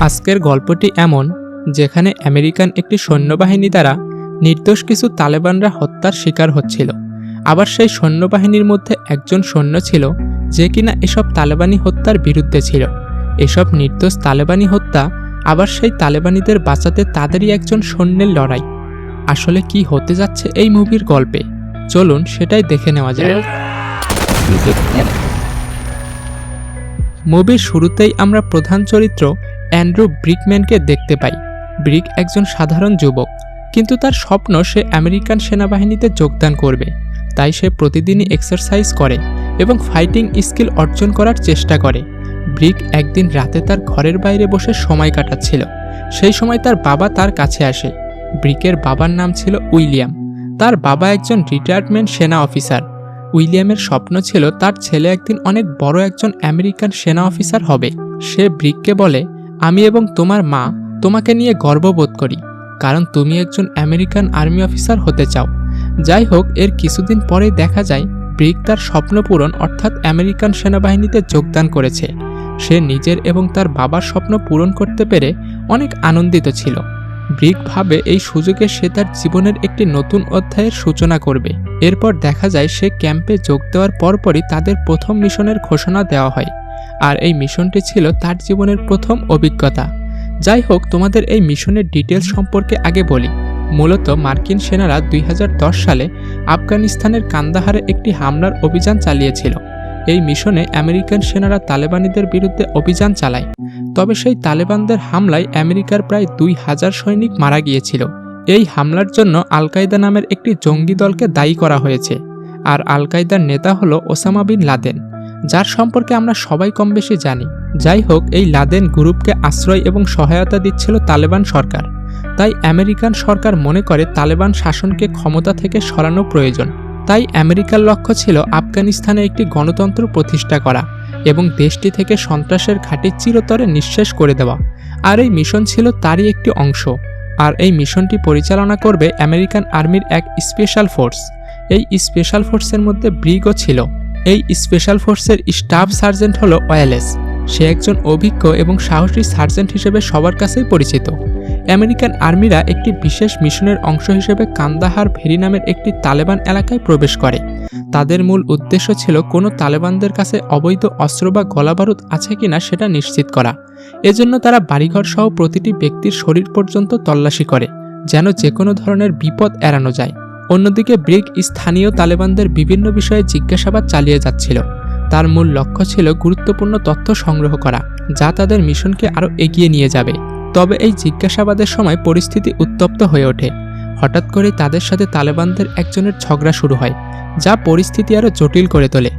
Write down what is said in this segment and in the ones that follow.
আজকের গল্পটি এমন যেখানে আমেরিকান একটি সৈন্যবাহিনী দ্বারা নির্দোষ কিছু তালেবানরা হত্যার শিকার হচ্ছিল। আবার সেই সৈন্যবাহিনীর মধ্যে একজন সৈন্য ছিল যে কিনা এসব তালেবানি হত্যার বিরুদ্ধে ছিল। এসব নির্দোষ তালেবানি হত্যা আবার সেই তালেবানিদের বাঁচাতে তাদেরই একজন সৈন্যের লড়াই। আসলে কি হতে যাচ্ছে এই মুভির গল্পে? চলুন সেটাই দেখে নেওয়া যায় মুভির শুরুতেই আমরা প্রধান চরিত্র অ্যান্ড্রু ব্রিকম্যানকে দেখতে পাই। ব্রিক একজন সাধারণ যুবক, কিন্তু তার স্বপ্ন সে আমেরিকান সেনাবাহিনীতে যোগদান করবে। তাই সে প্রতিদিনই এক্সারসাইজ করে এবং ফাইটিং স্কিল অর্জন করার চেষ্টা করে। ব্রিক একদিন রাতে তার ঘরের বাইরে বসে সময় কাটাচ্ছিল। সেই সময় তার বাবা তার কাছে আসে। ব্রিকের বাবার নাম ছিল উইলিয়াম। তার বাবা একজন রিটায়ারমেন্ট সেনা অফিসার উইলিয়ামের স্বপ্ন ছিল তার ছেলে একদিন অনেক বড় একজন আমেরিকান সেনা অফিসার হবে। সে ব্রিককে বলে, আমি এবং তোমার মা তোমাকে নিয়ে গর্ববোধ করি, কারণ তুমি একজন আমেরিকান আর্মি অফিসার হতে চাও। যাই হোক, এর কিছুদিন পরে দেখা যায়, ব্রিক তার স্বপ্ন পূরণ অর্থাৎ আমেরিকান সেনাবাহিনীতে যোগদান করেছে। সে নিজের এবং তার বাবার স্বপ্ন পূরণ করতে পেরে অনেক আনন্দিত ছিল। ব্রিক ভাবে এই সুযোগে সে তার জীবনের একটি নতুন অধ্যায়ের সূচনা করবে। এরপর দেখা যায় সে ক্যাম্পে যোগ দেওয়ার পরপরই তাদের প্রথম মিশনের ঘোষণা দেওয়া হয়। আর এই মিশনটি ছিল তার জীবনের প্রথম অভিজ্ঞতা। যাই হোক, তোমাদের এই মিশনের ডিটেলস সম্পর্কে আগে বলি। মূলত মার্কিন সেনারা দুই হাজার দশ সালে আফগানিস্তানের কান্দাহারে একটি হামলার অভিযান চালিয়েছিল। এই মিশনে আমেরিকান সেনারা তালেবানিদের বিরুদ্ধে অভিযান চালায়। তবে সেই তালেবানদের হামলায় আমেরিকার প্রায় দুই হাজার সৈনিক মারা গিয়েছিল। এই হামলার জন্য আল কায়দা নামের একটি জঙ্গি দলকে দায়ী করা হয়েছে। আর আল কায়দার নেতা হল ওসামা বিন লাদেন, যার সম্পর্কে আমরা সবাই কম বেশি জানি। যাই হোক, এই লাদেন গ্রুপকে আশ্রয় এবং সহায়তা দিচ্ছিল তালেবান সরকার। তাই আমেরিকান সরকার মনে করে তালেবান শাসনকে ক্ষমতা থেকে সরানো প্রয়োজন। তাই আমেরিকার লক্ষ্য ছিল আফগানিস্তানে একটি গণতন্ত্র প্রতিষ্ঠা করা এবং দেশটি থেকে সন্ত্রাসের ঘাঁটি চিরতরে নিঃশেষ করে দেওয়া। আর এই মিশন ছিল তারই একটি অংশ। আর এই মিশনটি পরিচালনা করবে আমেরিকান আর্মির এক স্পেশাল ফোর্স। এই স্পেশাল ফোর্সের মধ্যে ব্রিগও ছিল। এই স্পেশাল ফোর্সের স্টাফ সার্জেন্ট হলো ওয়ালেস। সে একজন অভিজ্ঞ এবং সাহসী সার্জেন্ট হিসেবে সবার কাছেই পরিচিত। আমেরিকান আর্মিরা একটি বিশেষ মিশনের অংশ হিসেবে কান্দাহার ভেরি নামের একটি তালেবান এলাকায় প্রবেশ করে। তাদের মূল উদ্দেশ্য ছিল, কোনো তালেবানদের কাছে অবৈধ অস্ত্র বা গলাবারুদ আছে কিনা সেটা নিশ্চিত করা। এজন্য তারা বাড়িঘর সহ প্রতিটি ব্যক্তির শরীর পর্যন্ত তল্লাশি করে, যেন যে কোনো ধরনের বিপদ এড়ানো যায়। অন্যদিকে ব্রিক স্থানীয় তালেবানদের বিভিন্ন বিষয়ে জিজ্ঞাসাবাদ চালিয়ে যাচ্ছিল। তার মূল লক্ষ্য ছিল গুরুত্বপূর্ণ তথ্য সংগ্রহ করা, যা তাদের মিশনকে আরও এগিয়ে নিয়ে যাবে। তবে এই জিজ্ঞাসাবাদের সময় পরিস্থিতি উত্তপ্ত হয়ে ওঠে। হঠাৎ করে তাদের সাথে তালেবানদের একজনের ঝগড়া শুরু হয়, যা পরিস্থিতি আরও জটিল করে তোলে।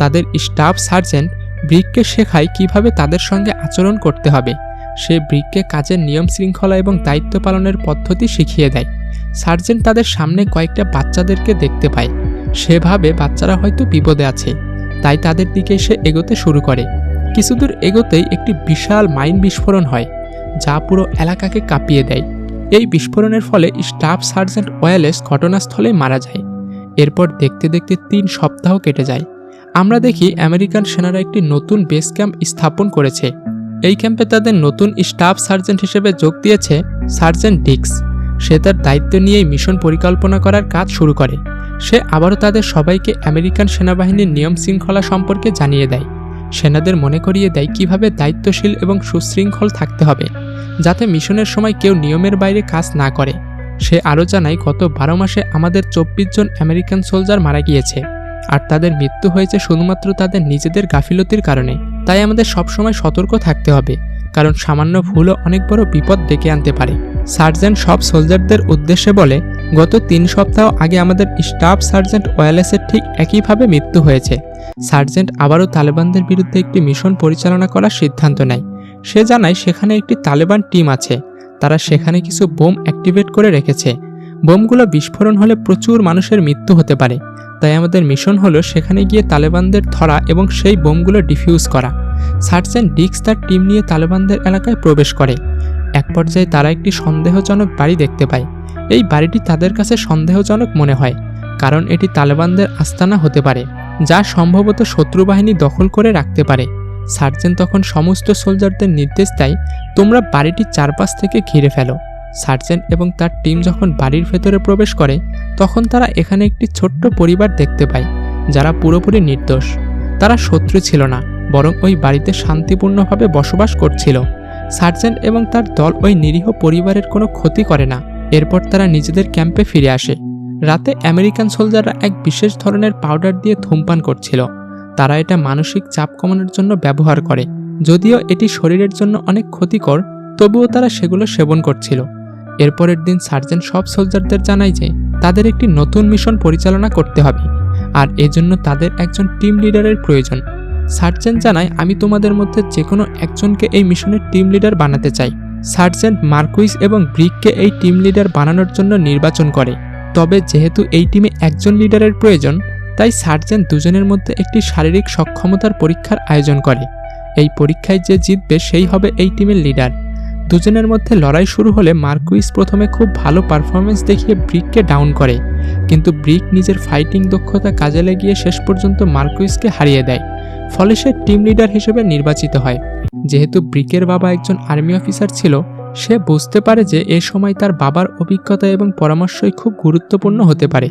তাদের স্টাফ সার্জেন্ট ব্রিককে শেখায় কীভাবে তাদের সঙ্গে আচরণ করতে হবে। সে ব্রিককে কাজের নিয়ম শৃঙ্খলা এবং দায়িত্ব পালনের পদ্ধতি শিখিয়ে দেয়। সার্জেন্ট তাদের সামনে কয়েকটা বাচ্চাদেরকে দেখতে পায়। সেভাবে বাচ্চারা হয়তো বিপদে আছে, তাই তাদের দিকে সে এগোতে শুরু করে। কিছুদূর এগোতেই একটি বিশাল মাইন বিস্ফোরণ হয়। যা পুরো এলাকাকে কাঁপিয়ে দেয়। এই বিস্ফোরণের ফলে স্টাফ সার্জেন্ট ওয়ালেস ঘটনাস্থলে মারা যায়। এরপর দেখতে দেখতে তিন সপ্তাহ কেটে যায়। আমরা দেখি আমেরিকান সেনারা একটি নতুন বেস ক্যাম্প স্থাপন করেছে। এই ক্যাম্পে তাদের নতুন স্টাফ সার্জেন্ট হিসেবে যোগ দিয়েছে সার্জেন্ট ডিক্স। সে তার দায়িত্ব নিয়েই মিশন পরিকল্পনা করার কাজ শুরু করে। সে আবারও তাদের সবাইকে আমেরিকান সেনাবাহিনীর নিয়ম শৃঙ্খলা সম্পর্কে জানিয়ে দেয়। সেনাদের মনে করিয়ে দেয় কীভাবে দায়িত্বশীল এবং সুশৃঙ্খল থাকতে হবে, যাতে মিশনের সময় কেউ নিয়মের বাইরে কাজ না করে। সে আরও জানায়, গত বারো মাসে আমাদের চব্বিশ জন আমেরিকান সোলজার মারা গিয়েছে, আর তাদের মৃত্যু হয়েছে শুধুমাত্র তাদের নিজেদের গাফিলতির কারণে। তাই আমাদের সবসময় সতর্ক থাকতে হবে। কারণ সামান্য ভুলও অনেক বড় বিপদ ডেকে আনতে পারে। সার্জেন্ট সব সোলজারদের উদ্দেশ্যে বলে, গত তিন সপ্তাহ আগে আমাদের স্টাফ সার্জেন্ট ওয়ালেসের ঠিক একইভাবে মৃত্যু হয়েছে। সার্জেন্ট আবারও তালেবানদের বিরুদ্ধে একটি মিশন পরিচালনা করার সিদ্ধান্ত নেয়। সে জানায়, সেখানে একটি তালেবান টিম আছে। তারা সেখানে কিছু বোম অ্যাক্টিভেট করে রেখেছে। বোমগুলো বিস্ফোরণ হলে প্রচুর মানুষের মৃত্যু হতে পারে। তাই আমাদের মিশন হলো সেখানে গিয়ে তালেবানদের ধরা এবং সেই বোমগুলো ডিফিউজ করা। সার্জেন্ট ডিক্স তার টিম নিয়ে তালেবানদের এলাকায় প্রবেশ করে। এক পর্যায়ে তারা একটি সন্দেহজনক বাড়ি দেখতে পায়। এই বাড়িটি তাদের কাছে সন্দেহজনক মনে হয়, কারণ এটি তালেবানদের আস্তানা হতে পারে, যা সম্ভবত শত্রু বাহিনী দখল করে রাখতে পারে। সার্জেন্ট তখন সমস্ত সোলজারদের নির্দেশ দেয়, তোমরা বাড়িটির চারপাশ থেকে ঘিরে ফেলো। সার্জেন্ট এবং তার টিম যখন বাড়ির ভেতরে প্রবেশ করে, তখন তারা এখানে একটি ছোট্ট পরিবার দেখতে পায়, যারা পুরোপুরি নির্দোষ। তারা শত্রু ছিল না, বরং ওই বাড়িতে শান্তিপূর্ণভাবে বসবাস করছিল। সার্জেন্ট এবং তার দল ওই নিরীহ পরিবারের কোনো ক্ষতি করে না। এরপর তারা নিজেদের ক্যাম্পে ফিরে আসে। রাতে আমেরিকান সোলজাররা এক বিশেষ ধরনের পাউডার দিয়ে ধূমপান করছিল। তারা এটা মানসিক চাপ কমানোর জন্য ব্যবহার করে। যদিও এটি শরীরের জন্য অনেক ক্ষতিকর, তবুও তারা সেগুলো সেবন করছিল। এরপরের দিন সার্জেন্ট সব সোলজারদের জানায় যে তাদের একটি নতুন মিশন পরিচালনা করতে হবে আর এজন্য তাদের একজন টিম লিডারের প্রয়োজন। সার্জেন্ট জানায়, আমি তোমাদের মধ্যে যে কোনো একজনকে এই মিশনের টিম লিডার বানাতে চাই। সার্জেন্ট মার্কুইস এবং ব্রিককে এই টিম লিডার বানানোর জন্য নির্বাচন করে। তবে যেহেতু এই টিমে একজন লিডারের প্রয়োজন, তাই সার্জেন্ট দুজনের মধ্যে একটি শারীরিক সক্ষমতার পরীক্ষার আয়োজন করে। এই পরীক্ষায় যে জিতবে সেই হবে এই টিমের লিডার। দুজনের মধ্যে লড়াই শুরু হলে মার্কুইস প্রথমে খুব ভালো পারফরমেন্স দেখিয়ে ব্রিককে ডাউন করে। কিন্তু ব্রিক নিজের ফাইটিং দক্ষতা কাজে লাগিয়ে শেষ পর্যন্ত মার্কুইসকে হারিয়ে দেয়। ফলে সে টিম লিডার হিসেবে নির্বাচিত হয়। যেহেতু ব্রিকের বাবা একজন আর্মি অফিসার ছিল, সে বুঝতে পারে যে এ সময় তার বাবার অভিজ্ঞতা এবং পরামর্শই খুব গুরুত্বপূর্ণ হতে পারে।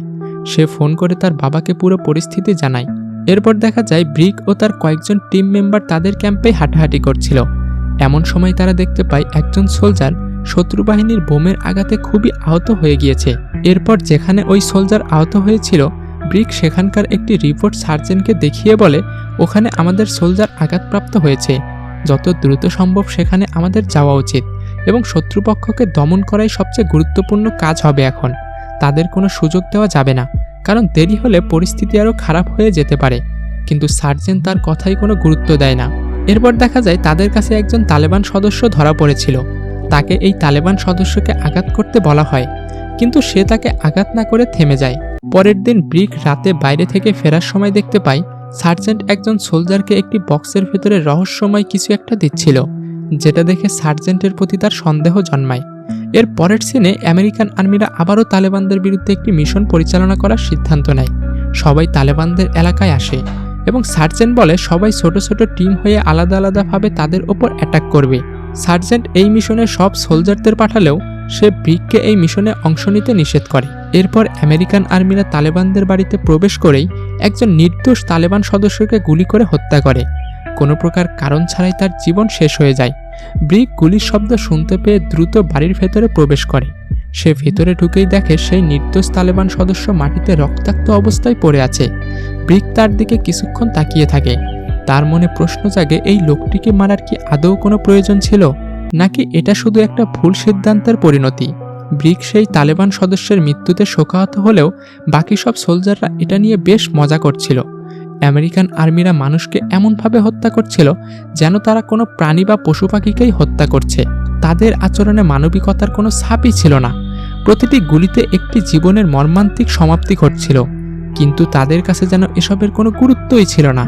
সে ফোন করে তার বাবাকে পুরো পরিস্থিতি জানায়। এরপর দেখা যায় ব্রিক ও তার কয়েকজন টিম মেম্বার তাদের ক্যাম্পে হাঁটাহাঁটি করছিল। এমন সময় তারা দেখতে পায় একজন সোলজার শত্রু বাহিনীর বোমের আঘাতে খুবই আহত হয়ে গিয়েছে। এরপর যেখানে ওই সোলজার আহত হয়েছিল, ব্রিক সেখানকার একটি রিপোর্ট সার্জেনকে দেখিয়ে বলে, ওখানে আমাদের সোলজার আঘাতপ্রাপ্ত হয়েছে। যত দ্রুত সম্ভব সেখানে আমাদের যাওয়া উচিত এবং শত্রুপক্ষকে দমন করাই সবচেয়ে গুরুত্বপূর্ণ কাজ হবে এখন। তাদের কোনো সুযোগ দেওয়া যাবে না, কারণ দেরি হলে পরিস্থিতি আরও খারাপ হয়ে যেতে পারে। কিন্তু সার্জেন তার কথাই কোনো গুরুত্ব দেয় না। এরপর দেখা যায় তাদের কাছে একজন তালেবান সদস্য ধরা পড়েছিল। তাকে এই তালেবান সদস্যকে আঘাত করতে বলা হয়, কিন্তু সে তাকে আঘাত না করে থেমে যায়। পরের দিন ব্রিক রাতে বাইরে থেকে ফেরার সময় দেখতে পায়, সার্জেন্ট একজন সোলজারকে একটি বক্সের ভেতরে রহস্যময় কিছু একটা দিচ্ছিল, যেটা দেখে সার্জেন্টের প্রতি তার সন্দেহ জন্মায়। এর পরের সিনে আমেরিকান আর্মিরা আবারও তালেবানদের বিরুদ্ধে একটি মিশন পরিচালনা করার সিদ্ধান্ত নেয়। সবাই তালেবানদের এলাকায় আসে। এবং সার্জেন্ট বলে সবাই ছোট ছোট টিম হয়ে আলাদা আলাদাভাবে তাদের ওপর অ্যাটাক করবে। সার্জেন্ট এই মিশনে সব সোলজারদের পাঠালেও সে ব্রিককে এই মিশনে অংশ নিতে নিষেধ করে। এরপর আমেরিকান আর্মিরা তালেবানদের বাড়িতে প্রবেশ করেই একজন নির্দোষ তালেবান সদস্যকে গুলি করে হত্যা করে। কোনো প্রকার কারণ ছাড়াই তার জীবন শেষ হয়ে যায়। ব্রিক গুলির শব্দ শুনতে পেয়ে দ্রুত বাড়ির ভেতরে প্রবেশ করে। সে ভেতরে ঢুকেই দেখে সেই নির্দোষ তালেবান সদস্য মাটিতে রক্তাক্ত অবস্থায় পড়ে আছে। ব্রিক তার দিকে কিছুক্ষণ তাকিয়ে থাকে। তার মনে প্রশ্ন জাগে, এই লোকটিকে মারার কি আদৌ কোনো প্রয়োজন ছিল? নাকি এটা শুধু একটা ভুল সিদ্ধান্তের পরিণতি? ব্রিক সেই তালেবান সদস্যের মৃত্যুতে শোকাহত হলেও বাকি সব সোলজাররা এটা নিয়ে বেশ মজা করছিল। আমেরিকান আর্মিরা মানুষকে এমনভাবে হত্যা করছিল যেন তারা কোনো প্রাণী বা পশু পাখিকেই হত্যা করছে। তাদের আচরণে মানবিকতার কোনো ছাপই ছিল না। প্রতিটি গুলিতে একটি জীবনের মর্মান্তিক সমাপ্তি ঘটছিল, কিন্তু তাদের কাছে যেন এসবের কোনো গুরুত্বই ছিল না।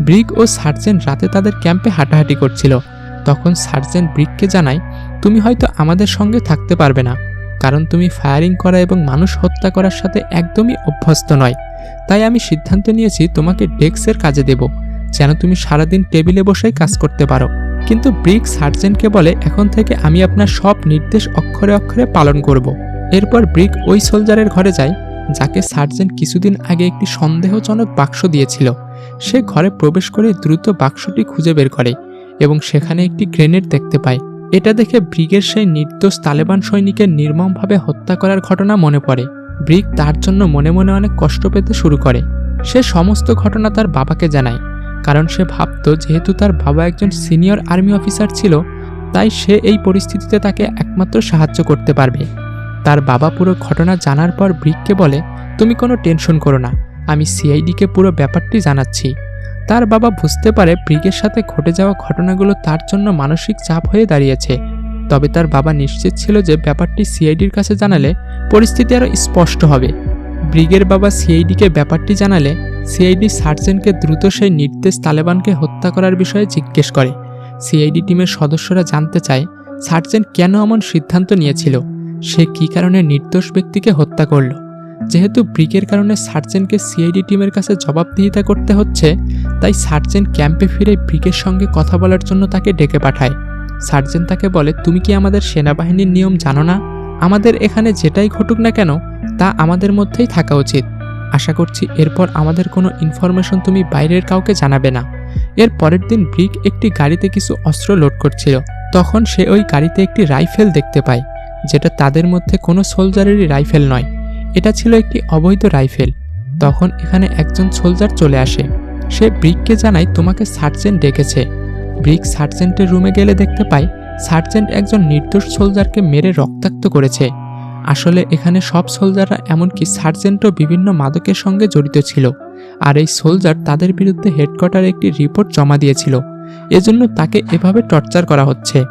ব্রিক ও সার্জেন্ট রাতে তাদের ক্যাম্পে হাঁটাহাঁটি করছিল। তখন সার্জেন্ট ব্রিককে জানায়, তুমি হয়তো আমাদের সঙ্গে থাকতে পারবে না। কারণ তুমি ফায়ারিং করা এবং মানুষ হত্যা করার সাথে একদমই অভ্যস্ত নয়। তাই আমি সিদ্ধান্ত নিয়েছি তোমাকে ডেস্কের কাজে দেব, যেন তুমি সারাদিন টেবিলে বসেই কাজ করতে পারো। কিন্তু ব্রিক সার্জেন্টকে বলে, এখন থেকে আমি আপনার সব নির্দেশ অক্ষরে অক্ষরে পালন করব। এরপর ব্রিক ওই সোলজারের ঘরে যায়, যাকে সার্জেন্ট কিছুদিন আগে একটি সন্দেহজনক বাক্স দিয়েছিল। সে ঘরে প্রবেশ করে দ্রুত বাক্সটি খুঁজে বের করে এবং সেখানে একটি গ্রেনেড দেখতে পায়। এটা দেখে ব্রিগের সেই নির্দোষ তালেবান সৈনিকের নির্মমভাবে হত্যা করার ঘটনা মনে পড়ে। ব্রিক তার জন্য মনে মনে অনেক কষ্ট পেতে শুরু করে। সে সমস্ত ঘটনা তার বাবাকে জানায়, কারণ সে ভাবত যেহেতু তার বাবা একজন সিনিয়র আর্মি অফিসার ছিল, তাই সে এই পরিস্থিতিতে তাকে একমাত্র সাহায্য করতে পারবে। তার বাবা পুরো ঘটনা জানার পর ব্রিককে বলে, তুমি কোনো টেনশন করো না, আমি সিআইডিকে পুরো ব্যাপারটি জানাচ্ছি। তার বাবা বুঝতে পারে ব্রিগের সাথে ঘটে যাওয়া ঘটনাগুলো তার জন্য মানসিক চাপ হয়ে দাঁড়িয়েছে। তবে তার বাবা নিশ্চিত ছিল যে ব্যাপারটি সিআইডির কাছে জানালে পরিস্থিতি আরও স্পষ্ট হবে। ব্রিগের বাবা সিআইডিকে ব্যাপারটি জানালে সিআইডি সার্জেন্টকে দ্রুত সেই নির্দেশ তালেবানকে হত্যা করার বিষয়ে জিজ্ঞেস করে। সিআইডি টিমের সদস্যরা জানতে চায় সার্জেন্ট কেন এমন সিদ্ধান্ত নিয়েছিল? সে কী কারণে নির্দোষ ব্যক্তিকে হত্যা করল? যেহেতু ব্রিকের কারণে সার্জেন্টকে সিআইডি টিমের কাছে জবাবদিহিতা করতে হচ্ছে তাই সার্জেন্ট ক্যাম্পে ফিরে ব্রিকের সঙ্গে কথা বলার জন্য তাকে ডেকে পাঠায়। সার্জেন্ট তাকে বলে, তুমি কি আমাদের সেনাবাহিনীর নিয়ম জানো না? আমাদের এখানে যেটাই ঘটুক না কেন, তা আমাদের মধ্যেই থাকা উচিত। আশা করছি এরপর আমাদের কোনো ইনফরমেশন তুমি বাইরের কাউকে জানাবে না। এর পরের দিন ব্রিক একটি গাড়িতে কিছু অস্ত্র লোড করছিল। তখন সে ওই গাড়িতে একটি রাইফেল দেখতে পায়, যেটা তাদের মধ্যে কোনো সোলজারেরই রাইফেল নয়। এটা ছিল একটি অবৈধ রাইফেল। তখন এখানে একজন সোলজার চলে আসে। সে ব্রিককে জানায় তোমাকে সার্জেন্ট ডেকেছে। ব্রিক সার্জেন্টের রুমে গেলে দেখতে পায়, সার্জেন্ট একজন নির্দোষ সোলজারকে মেরে রক্তাক্ত করেছে। আসলে এখানে সব সোলজাররা এমনকি সার্জেন্টও বিভিন্ন মাদকের সঙ্গে জড়িত ছিল, আর এই সোলজার তাদের বিরুদ্ধে হেডকোয়ার্টারে একটি রিপোর্ট জমা দিয়েছিল। এজন্য তাকে এভাবে টর্চার করা হচ্ছে।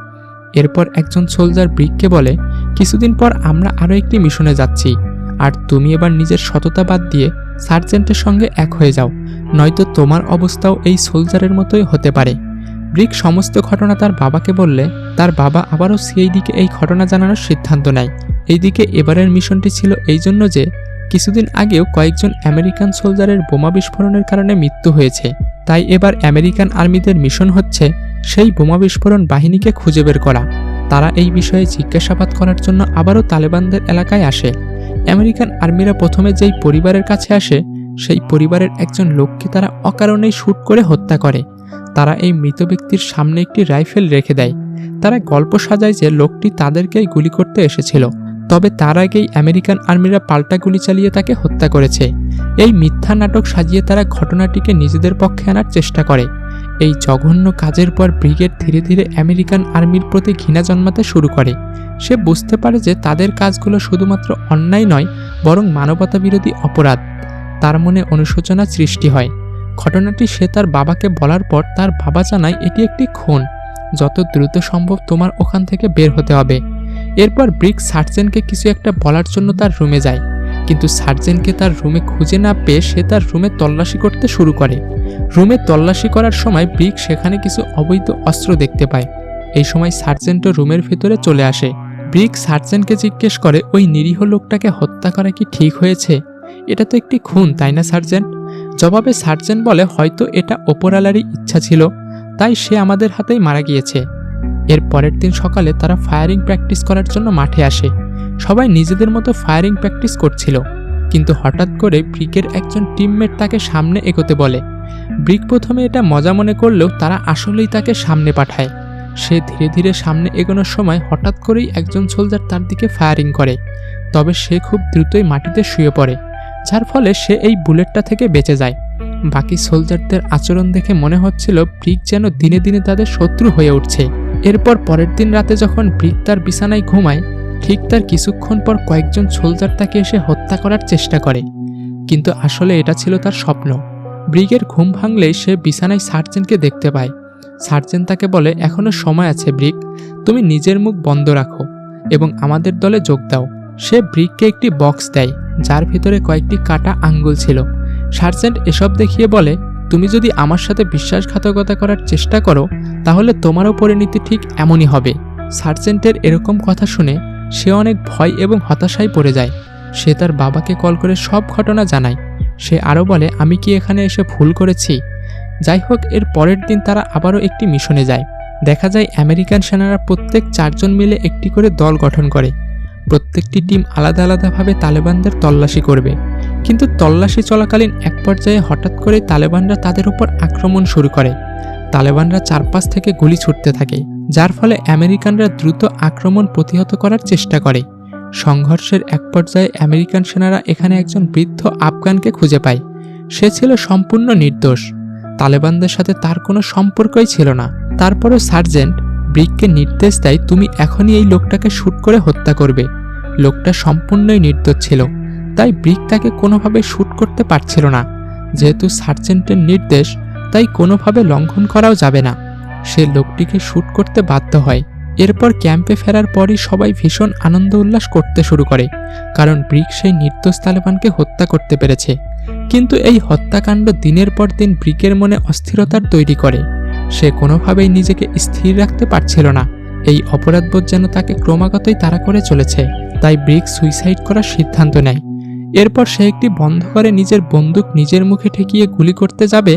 এরপর একজন সোলজার ব্রিককে বলে, কিছুদিন পর আমরা আরও একটি মিশনে যাচ্ছি। আর তুমি এবার নিজের সততা বাদ দিয়ে সার্জেন্টের সঙ্গে এক হয়ে যাও, নয়তো তোমার অবস্থাও এই সোলজারের মতোই হতে পারে। ব্রিক সমস্ত ঘটনা তার বাবাকে বললে, তার বাবা আবারও সিআইডিকে এই ঘটনা জানানোর সিদ্ধান্ত নেয়। এইদিকে এবারের মিশনটি ছিল এই জন্য যে, কিছুদিন আগেও কয়েকজন আমেরিকান সোলজারের বোমা বিস্ফোরণের কারণে মৃত্যু হয়েছে। তাই এবার আমেরিকান আর্মিদের মিশন হচ্ছে সেই বোমা বিস্ফোরণ বাহিনীকে খুঁজে বের করা। তারা এই বিষয়ে জিজ্ঞাসাবাদ করার জন্য আবারও তালেবানদের এলাকায় আসে। আমেরিকান আর্মিরা প্রথমে যেই পরিবারের কাছে আসে, সেই পরিবারের একজন লোককে তারা অকারণেই শ্যুট করে হত্যা করে। তারা এই মৃত ব্যক্তির সামনে একটি রাইফেল রেখে দেয়। তারা গল্প সাজায় যে লোকটি তাদেরকেই গুলি করতে এসেছিল। তবে তার আগেই আমেরিকান আর্মিরা পাল্টা গুলি চালিয়ে তাকে হত্যা করেছে। এই মিথ্যা নাটক সাজিয়ে তারা ঘটনাটিকে নিজেদের পক্ষে আনার চেষ্টা করে। এই জঘন্য কাজের পর ব্রিগেড ধীরে ধীরে আমেরিকান আর্মির প্রতি ঘৃণা জন্মাতে শুরু করে। সে বুঝতে পারে যে তাদের কাজগুলো শুধুমাত্র অন্যায় নয়, বরং মানবতা বিরোধী অপরাধ। তার মনে অনুশোচনা সৃষ্টি হয়। ঘটনাটি সে তার বাবাকে বলার পর তার বাবা জানায়, এটি একটি খুন। যত দ্রুত সম্ভব তোমার ওখান থেকে বের হতে হবে। এরপর ব্রিক সার্জেনকে কিছু একটা বলার জন্য তার রুমে যায়। কিন্তু সার্জেনকে তার রুমে খুঁজে না পেয়ে সে তার রুমে তল্লাশি করতে শুরু করে। রুমে তল্লাশি করার সময় ব্রিক সেখানে কিছু অবৈধ অস্ত্র দেখতে পায়। এই সময় সার্জেন্টও রুমের ভেতরে চলে আসে। ব্রিক সার্জেন্টকে জিজ্ঞেস করে, ওই নিরীহ লোকটাকে হত্যা করা কি ঠিক হয়েছে? এটা তো একটি খুন, তাই না সার্জেন্ট জবাবে সার্জেন্ট বলে, হয়তো এটা ওপরালারই ইচ্ছা ছিল, তাই সে আমাদের হাতেই মারা গিয়েছে। এর পরের দিন সকালে তারা ফায়ারিং প্র্যাকটিস করার জন্য মাঠে আসে। সবাই নিজেদের মতো ফায়ারিং প্র্যাকটিস করছিল। কিন্তু হঠাৎ করে ব্রিকের একজন টিমমেট তাকে সামনে এগোতে বলে। ব্রিক প্রথমে এটা মজা মনে করলেও তারা আসলেই তাকে সামনে পাঠায়। সে ধীরে ধীরে সামনে এগোনোর সময় হঠাৎ করেই একজন সোলজার তার দিকে ফায়ারিং করে। তবে সে খুব দ্রুতই মাটিতে শুয়ে পড়ে, যার ফলে সে এই বুলেটটা থেকে বেঁচে যায়। বাকি সোলজারদের আচরণ দেখে মনে হচ্ছিল ব্রিক যেন দিনে দিনে তাদের শত্রু হয়ে উঠছে। এরপর পরের দিন রাতে যখন ব্রিক তার বিছানায় ঘুমায় ঠিক তার কিছুক্ষণ পর কয়েকজন সোলজার তাকে এসে হত্যা করার চেষ্টা করে। কিন্তু আসলে এটা ছিল তার স্বপ্ন। ব্রিগের ঘুম ভাঙলেই সে বিছানায় সার্জেনকে দেখতে পায়। সার্জেন তাকে বলে এখনও সময় আছে ব্রিক তুমি নিজের মুখ বন্ধ রাখো এবং আমাদের দলে যোগ দাও। সে ব্রিককে একটি বক্স দেয়, যার ভিতরে কয়েকটি কাটা আঙ্গুল ছিল। সার্জেন্ট এসব দেখিয়ে বলে, তুমি যদি আমার সাথে বিশ্বাসঘাতকতা করার চেষ্টা করো, তাহলে তোমারও পরিণতি ঠিক এমনই হবে। সার্জেন্টের এরকম কথা শুনে সে অনেক ভয় এবং হতাশায় পড়ে যায়। সে তার বাবাকে কল করে সব ঘটনা জানায়। সে আরও বলে, আমি কি এখানে এসে ভুল করেছি? যাই হোক, এর পরের দিন তারা আবারও একটি মিশনে যায়। দেখা যায়, আমেরিকান সেনারা প্রত্যেক চারজন মিলে একটি করে দল গঠন করে। প্রত্যেকটি টিম আলাদা আলাদাভাবে তালেবানদের তল্লাশি করবে। কিন্তু তল্লাশি চলাকালীন এক পর্যায়ে হঠাৎ করে তালেবানরা তাদের উপর আক্রমণ শুরু করে। তালেবানরা চারপাশ থেকে গুলি ছুটতে থাকে, যার ফলে আমেরিকানরা দ্রুত আক্রমণ প্রতিহত করার চেষ্টা করে। সংঘর্ষের এক পর্যায়ে আমেরিকান সেনারা এখানে একজন বৃদ্ধ আফগানকে খুঁজে পায়। সে ছিল সম্পূর্ণ নির্দোষ। তালেবানদের সাথে তার কোনো সম্পর্কই ছিল না। তারপরও সার্জেন্ট ব্রিককে নির্দেশ দেয়, তুমি এখনই এই লোকটাকে শ্যুট করে হত্যা করবে। লোকটা সম্পূর্ণই নির্দোষ ছিল। তাই ব্রিক তাকে কোনোভাবে শ্যুট করতে পারছিল না। যেহেতু সার্জেন্টের নির্দেশ তাই কোনোভাবে লঙ্ঘন করাও যাবে না। সে লোকটিকে শ্যুট করতে বাধ্য হয়। এরপর ক্যাম্পে ফেরার পরই সবাই ভীষণ আনন্দ উল্লাস করতে শুরু করে, কারণ ব্রিক সেই নির্দোষ তালেবানকে হত্যা করতে পেরেছে। কিন্তু এই হত্যাকাণ্ড দিনের পর দিন ব্রিকের মনে অস্থিরতার তৈরি করে। সে কোনোভাবেই নিজেকে স্থির রাখতে পারছিল না। এই অপরাধবোধ যেন তাকে ক্রমাগতই তাড়া করে চলেছে, তাই ব্রিক সুইসাইড করার সিদ্ধান্ত নেয়। এরপর সে একটি বন্ধ করে নিজের বন্দুক নিজের মুখে ঠেকিয়ে গুলি করতে যাবে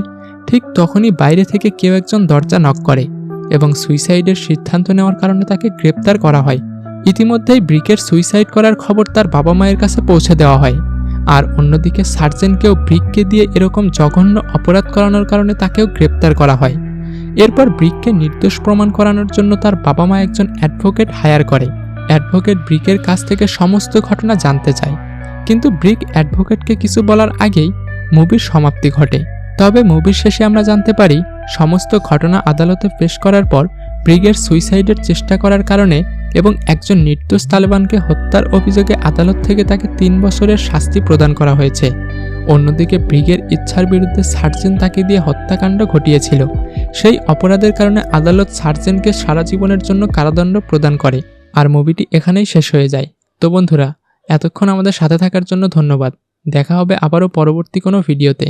ঠিক তখনই বাইরে থেকে কেউ একজন দরজা নক করে এবং সুইসাইডের সিদ্ধান্ত নেওয়ার কারণে তাকে গ্রেপ্তার করা হয়। ইতিমধ্যেই ব্রিকের সুইসাইড করার খবর তার বাবা মায়ের কাছে পৌঁছে দেওয়া হয়। আর অন্যদিকে সার্জেনকেও ব্রিককে দিয়ে এরকম জঘন্য অপরাধ করানোর কারণে তাকেও গ্রেপ্তার করা হয়। এরপর ব্রিককে নির্দোষ প্রমাণ করানোর জন্য তার বাবা মা একজন অ্যাডভোকেট হায়ার করে। অ্যাডভোকেট ব্রিকের কাছ থেকে সমস্ত ঘটনা জানতে চায়। কিন্তু ব্রিক অ্যাডভোকেটকে কিছু বলার আগেই মুভির সমাপ্তি ঘটে। তবে মুভির শেষে আমরা জানতে পারি, সমস্ত ঘটনা আদালতে পেশ করার পর ব্রিগের সুইসাইডের চেষ্টা করার কারণে এবং একজন নির্দোষ তালেবানকে হত্যার অভিযোগে আদালত থেকে তাকে তিন বছরের শাস্তি প্রদান করা হয়েছে। অন্যদিকে ব্রিগের ইচ্ছার বিরুদ্ধে সার্জেন তাকে দিয়ে হত্যাকাণ্ড ঘটিয়েছিল। সেই অপরাধের কারণে আদালত সার্জেনকে সারা জীবনের জন্য কারাদণ্ড প্রদান করে, আর মুভিটি এখানেই শেষ হয়ে যায়। তো বন্ধুরা, এতক্ষণ আমাদের সাথে থাকার জন্য ধন্যবাদ। দেখা হবে আবারও পরবর্তী কোনো ভিডিওতে।